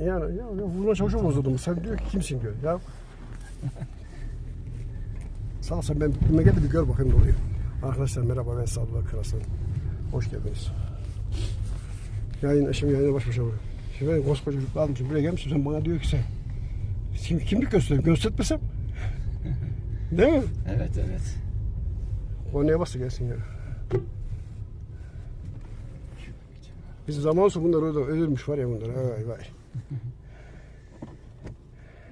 Yani ya, ya vurma çavuşu bozuldum. Sen diyor ki kimsin diyor. Ya Sağ ol sen ben bittiğime gel de bir gör bakayım oluyor. Arkadaşlar merhaba ben Sadullah Karasan. Hoş geldiniz. Yayın, şimdi yayına baş başa bırak. Şimdi ben koskoca çocuk almışım buraya gelmişim sen bana diyor ki sen kim, kimlik göstereyim göstertmesem. Değil mi? Evet evet. Konuya bastı gelsin ya. Bizim zaman olsa bunlar orada ölürmüş var ya bunlar. Vay vay.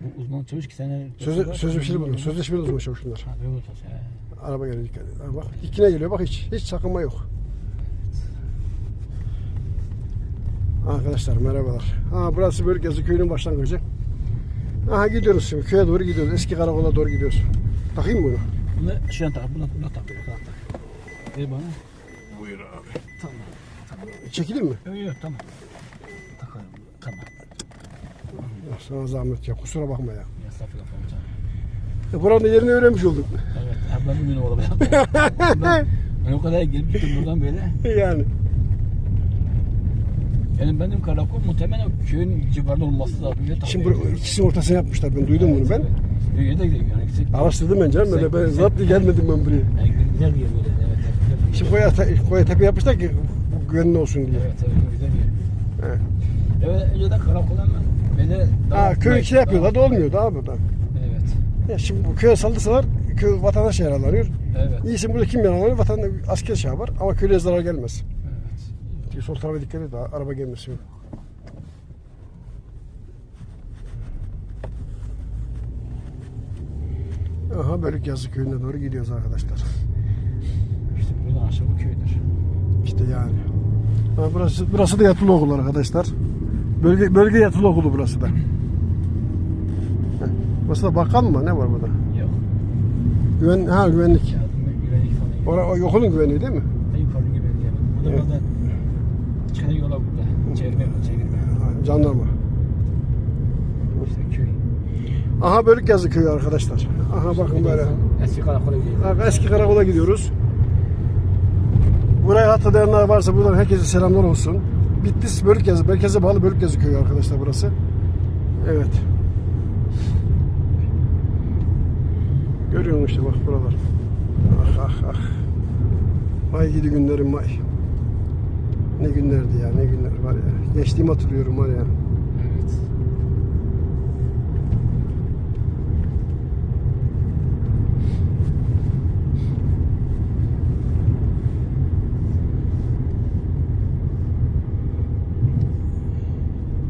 Bu uzman çavuş ki sene... Sözle, sözleşmeli bunlar. Sözleşmeli uzman çavuş bunlar. Ha böyle olsun. He. Araba geliyor dikkat. Ha, Bak dikine geliyor bak hiç. Hiç sakınma yok. Arkadaşlar merhabalar. Ha burası Bölgezi köyünün başlangıcı. Aha gidiyoruz şimdi köye doğru gidiyoruz. Eski karakola doğru gidiyoruz. Takayım mı bunu? Bunu şuna tak, buna, buna tak, buna tak. Ver bana. Buyur abi. Tamam. Çekileyim mi? Yok yok tamam. Takalım. Tamam. Sana zahmet ya kusura bakma ya. Estağfurullah. E, buranın yerini öğrenmiş olduk. Evet. Ablam bugün orada ben, ben o kadar gelmiştim buradan böyle. yani. Yani benim karakol muhtemelen köyün civarında olması lazım. diye tahmin Şimdi bu ediyorum. ikisinin ortasını yapmışlar. Ben duydum bunu ben. Da gidiyor yani. Araştırdım ben canım. Öyle ben zat diye gelmedim ben buraya. Yani güzel bir yer böyle. Evet. güzel bir yer. Şimdi koya, te- koya tepe yapmışlar ki güvenli olsun diye. Evet evet güzel bir yer. Evet. Evet önceden karakol ama böyle daha... Ha, köy içi yapıyorlar da olmuyor daha burada. Evet. Ya şimdi bu köye saldırsalar köy vatandaş yaralanıyor. Evet. İyisin burada kim yaralanıyor? Vatan asker şey yapar ama köylüye zarar gelmez. Evet. Sol tarafa dikkat et daha araba gelmesin. Aha Bölük Yazı köyüne doğru gidiyoruz arkadaşlar. İşte buradan aşağı bu köydür. İşte yani. Ha, burası, burası da yatılı okul arkadaşlar. Bölge, bölge yatılı okulu burası da. Heh. Burası da bakan mı? Ne var burada? Yok. Güven, ha güvenlik. Güvenlik falan. Ora, o okulun güvenliği değil mi? Yukarı güvenlik evet. Burada Evet. burada çıkan yola burada. Çevirme çevirme. Jandarma. İşte köy. Aha Bölük Yazı köyü arkadaşlar. Aha bakın böyle. Eski karakola gidiyor. Ha, Eski karakola gidiyoruz. Burayı hatırlayanlar varsa buradan herkese selamlar olsun. Bitlis Bölük Yazı, merkeze bağlı Bölük Yazı köyü arkadaşlar burası. Evet. Görüyor musun işte bak buralar. Ah ah ah. Vay gidi günlerim vay. Ne günlerdi ya ne günler var ya. Gençliğimi hatırlıyorum var ya.